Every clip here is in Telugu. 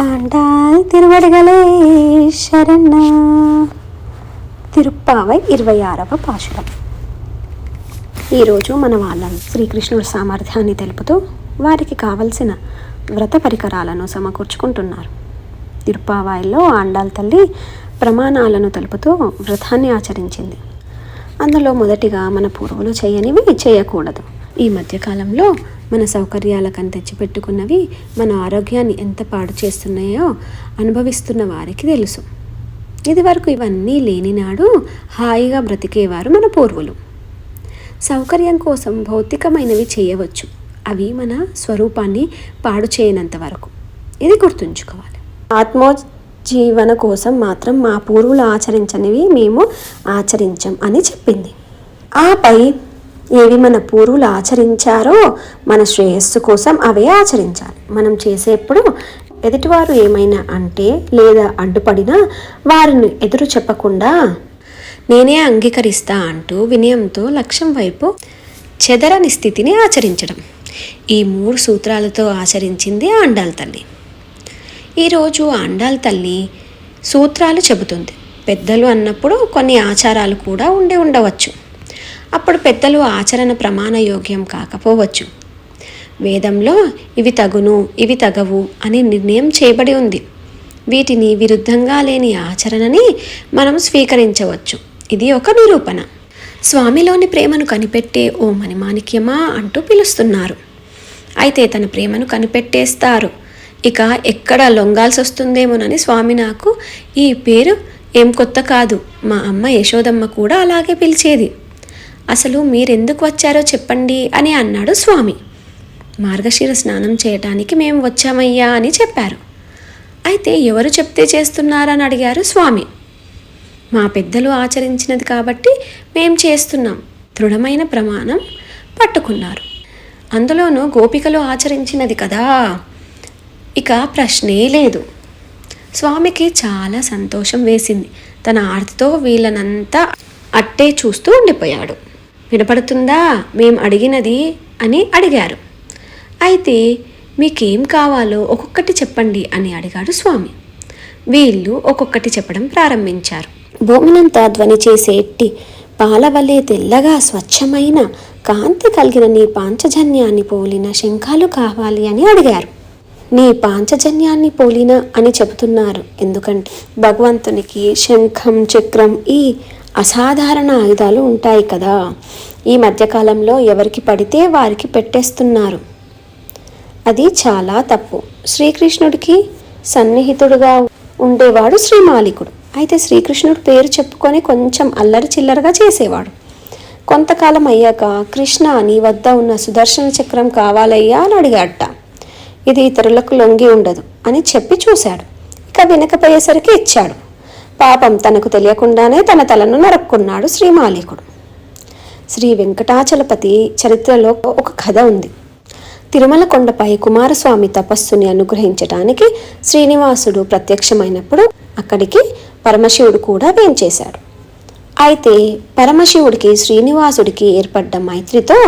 ஆண்டாள் திருவடிகளே శరణ తిరుప్పావై ఇరవై ఆరవ పాశురం ఈరోజు మన వాళ్ళని శ్రీకృష్ణుడి సామర్థ్యాన్ని తెలుపుతూ వారికి కావలసిన వ్రత పరికరాలను సమకూర్చుకుంటున్నారు తిరుప్పావాయిలో ఆండాల్ తల్లి ప్రమాణాలను తెలుపుతూ వ్రతాన్ని ఆచరించింది అందులో మొదటిగా మన పూర్వులు చేయనివి చేయకూడదు ఈ మధ్యకాలంలో మన సౌకర్యాలకని తెచ్చిపెట్టుకున్నవి మన ఆరోగ్యాన్ని ఎంత పాడు చేస్తున్నాయో అనుభవిస్తున్న వారికి తెలుసు. ఇదివరకు ఇవన్నీ లేనినాడు హాయిగా బ్రతికేవారు మన పూర్వులు. సౌకర్యం కోసం భౌతికమైనవి చేయవచ్చు. అవి మన స్వరూపాన్ని పాడు చేయనంత వరకు. ఇది గుర్తుంచుకోవాలి. ఆత్మజీవన కోసం మాత్రం మా పూర్వులు ఆచరించనివి మేము ఆచరించం అని చెప్పింది. ఆపై ఏవి మన పూర్వులు ఆచరించారో మన శ్రేయస్సు కోసం అవే ఆచరించాలి. మనం చేసేప్పుడు ఎదుటివారు ఏమైనా అంటే లేదా అడ్డుపడినా వారిని ఎదురు చెప్పకుండా నేనే అంగీకరిస్తా అంటూ వినయంతో లక్ష్యం వైపు చెదరని స్థితిని ఆచరించడం. ఈ మూడు సూత్రాలతో ఆచరించింది ఆండాల్ తల్లి. ఈరోజు ఆండాల్ తల్లి సూత్రాలు చెబుతుంది. పెద్దలు అన్నప్పుడు కొన్ని ఆచారాలు కూడా ఉండి ఉండవచ్చు. అప్పుడు పెద్దలు ఆచరణ ప్రమాణ యోగ్యం కాకపోవచ్చు. వేదంలో ఇవి తగును ఇవి తగవు అని నిర్ణయం చేయబడి ఉంది. వీటిని విరుద్ధంగా లేని ఆచరణని మనం స్వీకరించవచ్చు. ఇది ఒక నిరూపణ. స్వామిలోని ప్రేమను కనిపెట్టే ఓ మణిమాణిక్యమా అంటూ పిలుస్తున్నారు. అయితే తన ప్రేమను కనిపెట్టేస్తారు. ఇక ఎక్కడ లొంగాల్సి వస్తుందేమోనని స్వామి నాకు ఈ పేరు ఏం కొత్త కాదు. మా అమ్మ యశోదమ్మ కూడా అలాగే పిలిచేది. అసలు మీరెందుకు వచ్చారో చెప్పండి అని అన్నాడు స్వామి. మార్గశిర స్నానం చేయటానికి మేము వచ్చామయ్యా అని చెప్పారు. అయితే ఎవరు చెప్తే చేస్తున్నారని అడిగారు స్వామి. మా పెద్దలు ఆచరించినది కాబట్టి మేం చేస్తున్నాం. దృఢమైన ప్రమాణం పట్టుకున్నారు. అందులోనూ గోపికలు ఆచరించినది కదా. ఇక ప్రశ్నే లేదు. స్వామికి చాలా సంతోషం వేసింది. తన ఆర్తితో వీళ్ళనంతా అట్టే చూస్తూ ఉండిపోయాడు. వినపడుతుందా? మేం అడిగినది అని అడిగారు. అయితే మీకేం కావాలో ఒక్కొక్కటి చెప్పండి అని అడిగాడు స్వామి. వీళ్ళు ఒక్కొక్కటి చెప్పడం ప్రారంభించారు. భూమినంతా ధ్వని చేసే ఎట్టి పాలవలే తెల్లగా స్వచ్ఛమైన కాంతి కలిగిన నీ పాంచజన్యాన్ని పోలిన శంఖాలు కావాలి అని అడిగారు. నీ పాంచజన్యాన్ని పోలిన అని చెబుతున్నారు. ఎందుకంటే భగవంతునికి శంఖం చక్రం ఈ అసాధారణ ఆయుధాలు ఉంటాయి కదా. ఈ మధ్యకాలంలో ఎవరికి పడితే వారికి పెట్టేస్తున్నారు. అది చాలా తప్పు. శ్రీకృష్ణుడికి సన్నిహితుడుగా ఉండేవాడు శ్రీమాలికుడు. అయితే శ్రీకృష్ణుడు పేరు చెప్పుకొని కొంచెం అల్లరి చిల్లరగా చేసేవాడు. కొంతకాలం అయ్యాక కృష్ణ నీ వద్ద ఉన్న సుదర్శన చక్రం కావాలయ్యా అని అడిగాడట. ఇది ఇతరులకు లొంగి ఉండదు అని చెప్పి చూశాడు. ఇక వెనకపోయేసరికి ఇచ్చాడు. పాపం తనకు తెలియకుండానే తన తలను నరుక్కున్నాడు శ్రీమాలికుడు శ్రీ వెంకటాచలపతి చరిత్రలో ఒక కథ ఉంది. తిరుమల కొండపై కుమారస్వామి తపస్సుని అనుగ్రహించటానికి శ్రీనివాసుడు ప్రత్యక్షమైనప్పుడు అక్కడికి పరమశివుడు కూడా వేంచేశాడు. అయితే పరమశివుడికి శ్రీనివాసుడికి ఏర్పడ్డ మైత్రితో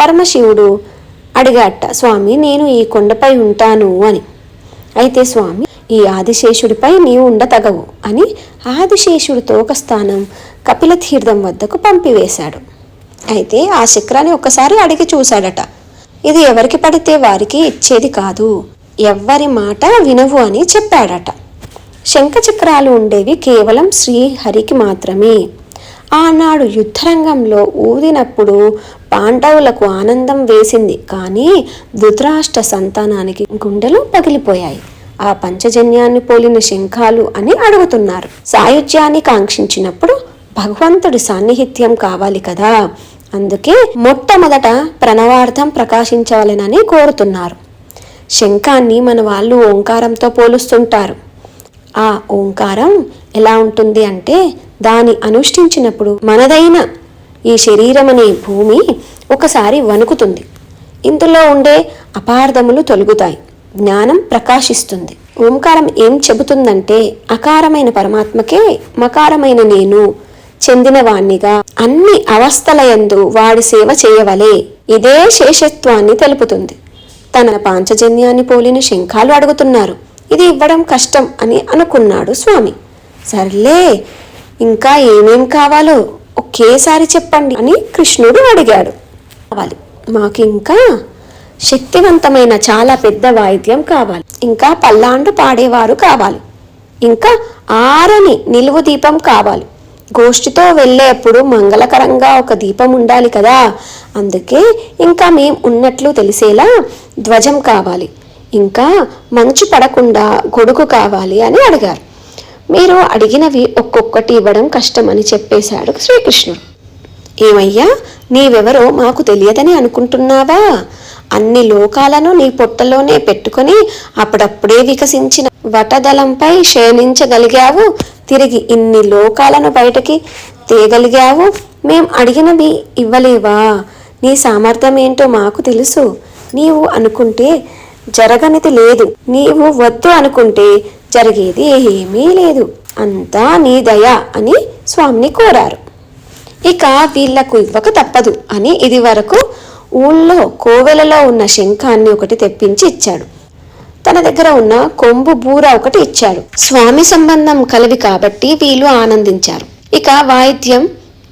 పరమశివుడు అడిగాట స్వామి నేను ఈ కొండపై ఉంటాను అని. అయితే స్వామి ఈ ఆదిశేషుడిపై నీవు ఉండతగవు అని ఆదిశేషుడితో ఒక స్థానం కపిల తీర్థం వద్దకు పంపివేశాడు. అయితే ఆ శిఖరాన్ని ఒక్కసారి అడిగి చూశాడట. ఇది ఎవరికి పడితే వారికి ఇచ్చేది కాదు ఎవ్వరి మాట వినవు అని చెప్పాడట. శంఖచక్రాలు ఉండేవి కేవలం శ్రీహరికి మాత్రమే. ఆనాడు యుద్ధరంగంలో ఊదినప్పుడు పాండవులకు ఆనందం వేసింది. కానీ ధృతరాష్ట్ర సంతానానికి గుండెలు పగిలిపోయాయి. ఆ పంచజన్యాన్ని పోలిన శంఖాలు అని అడుగుతున్నారు. సాయుధ్యాన్ని కాంక్షించినప్పుడు భగవంతుడి సాన్నిహిత్యం కావాలి కదా. అందుకే మొట్టమొదట ప్రణవార్థం ప్రకాశించవలెనని కోరుతున్నారు. శంఖాన్ని మన వాళ్ళు ఓంకారంతో పోలుస్తుంటారు. ఆ ఓంకారం ఎలా ఉంటుంది అంటే దాని అనుష్ఠించినప్పుడు మనదైన ఈ శరీరం అనే భూమి ఒకసారి వణుకుతుంది. ఇందులో ఉండే అపార్థములు తొలగుతాయి. జ్ఞానం ప్రకాశిస్తుంది. ఓంకారం ఏం చెబుతుందంటే అకారమైన పరమాత్మకే మకారమైన నేను చెందినవాణ్ణిగా. అన్ని అవస్థలయందు వాడి సేవ చేయవలే. ఇదే శేషత్వాన్ని తెలుపుతుంది. తన పాంచజన్యాన్ని పోలిన శంఖాలు అడుగుతున్నారు. ఇది ఇవ్వడం కష్టం అని అనుకున్నాడు స్వామి. సర్లే ఇంకా ఏమేం కావాలో? ఒకేసారి చెప్పండి అని కృష్ణుడు అడిగాడు. కావాలి. మాకు ఇంకా శక్తివంతమైన చాలా పెద్ద వాయిద్యం కావాలి. ఇంకా పల్లాండు పాడేవారు కావాలి. ఇంకా ఆరని నిలువు దీపం కావాలి. గోష్ఠితో వెళ్ళేప్పుడు మంగళకరంగా ఒక దీపం ఉండాలి కదా. అందుకే ఇంకా మేం ఉన్నట్లు తెలిసేలా ధ్వజం కావాలి. ఇంకా మంచు పడకుండా గొడుగు కావాలి అని అడిగారు. మీరు అడిగినవి ఒక్కొక్కటి ఇవ్వడం కష్టమని చెప్పేశాడు శ్రీకృష్ణుడు. ఏమయ్యా నీవెవరో మాకు తెలియదని అనుకుంటున్నావా? అన్ని లోకాలను నీ పొట్టలోనే పెట్టుకొని అప్పుడప్పుడే వికసించిన వటదలంపై శయనించగలిగావు తిరిగి ఇన్ని లోకాలను బయటకి తీయగలిగావు మేం అడిగినవి ఇవ్వలేవా? నీ సామర్థ్యం ఏంటో మాకు తెలుసు. నీవు అనుకుంటే జరగనిది లేదు. నీవు వద్దు అనుకుంటే జరిగేది ఏమీ లేదు. అంతా నీ దయ అని స్వామిని కోరారు. ఇక వీళ్ళకు ఇవ్వక తప్పదు అని ఇది వరకు ఊళ్ళో కోవెలలో ఉన్న శంఖాన్ని ఒకటి తెప్పించి ఇచ్చాడు. తన దగ్గర ఉన్న కొంబు బూర ఒకటి ఇచ్చాడు. స్వామి సంబంధం కలవి కాబట్టి వీళ్ళు ఆనందించారు. ఇక వాయిద్యం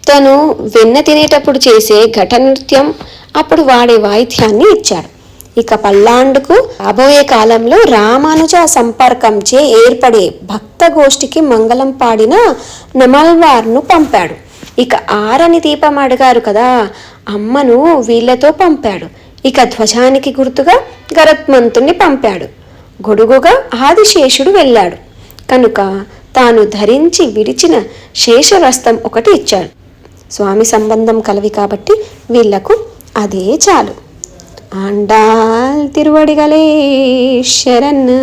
తను వెన్న తినేటప్పుడు చేసే ఘట నృత్యం అప్పుడు వాడే వాయిద్యాన్ని ఇచ్చాడు. ఇక పల్లాండుకు రాబోయే కాలంలో రామానుజ సంపర్కంచే ఏర్పడే భక్త గోష్ఠికి మంగళం పాడిన నమల్వార్ను పంపాడు. ఇక ఆరని దీపం అడిగారు కదా అమ్మను వీళ్ళతో పంపాడు. ఇక ధ్వజానికి గుర్తుగా గరత్మంతుణ్ణి పంపాడు. గొడుగుగా ఆదిశేషుడు వెళ్ళాడు. కనుక తాను ధరించి విడిచిన శేషవస్త్రం ఒకటి ఇచ్చాడు. స్వామి సంబంధం కలవి కాబట్టి వీళ్ళకు అదే చాలు. ആണ്ടാൾ തിരുവടികളേ ശരണ്